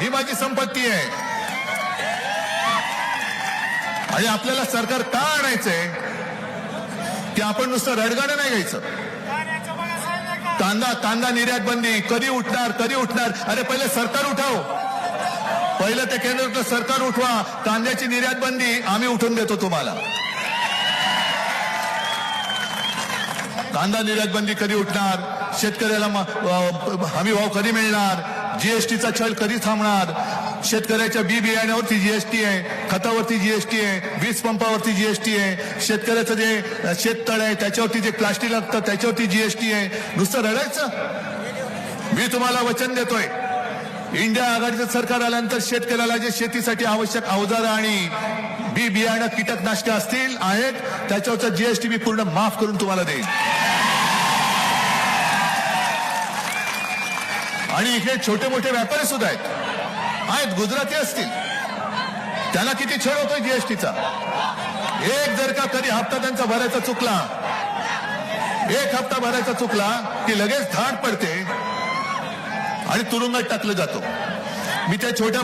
ही माझी संपत्ती आहे. आणि आपल्याला सरकार का आणायचंय? की आपण नुसतं रडगाणं नाही घ्यायचं? कांदा कांदा निर्यात बंदी. कधी उठणार कधी उठणार? अरे पहिले सरकार उठाव. पहिलं ते केंद्रातलं सरकार उठवा. कांद्याची निर्यात बंदी आम्ही उठून देतो तुम्हाला. कांदा निर्यात बंदी कधी उठणार? शेतकऱ्याला हमी भाव कधी मिळणार? जीएसटीचा छळ कधी थांबणार? शेतकऱ्याच्या बी बियाण्यावरती जीएसटी आहे खतावरती जीएसटी आहे वीज पंपावरती जीएसटी आहे शेतकऱ्याचं जे शेततळ आहे त्याच्यावरती जे प्लास्टिक लागतं त्याच्यावरती जीएसटी आहे. नुसतं रडायचं? मी तुम्हाला वचन देतोय. इंडिया आघाडीचं सरकार आल्यानंतर शेतकऱ्याला जे शेतीसाठी आवश्यक अवजारं आणि बी बियाणं कीटकनाशकं असतील आहेत त्याच्यावरचा जीएसटी मी पूर्ण माफ करून तुम्हाला देईन. आणि इकडे छोटे मोठे व्यापारी सुद्धा आहेत. आहेत गुजराती असतील. त्याला किती छळ होतोय जीएसटीचा एक जर का कधी हप्ता त्यांचा भरायचा चुकला एक हप्ता भरायचा चुकला की लगेच धाड पडते आणि तुरुंगात टाकलं जातो. मी त्या छोट्या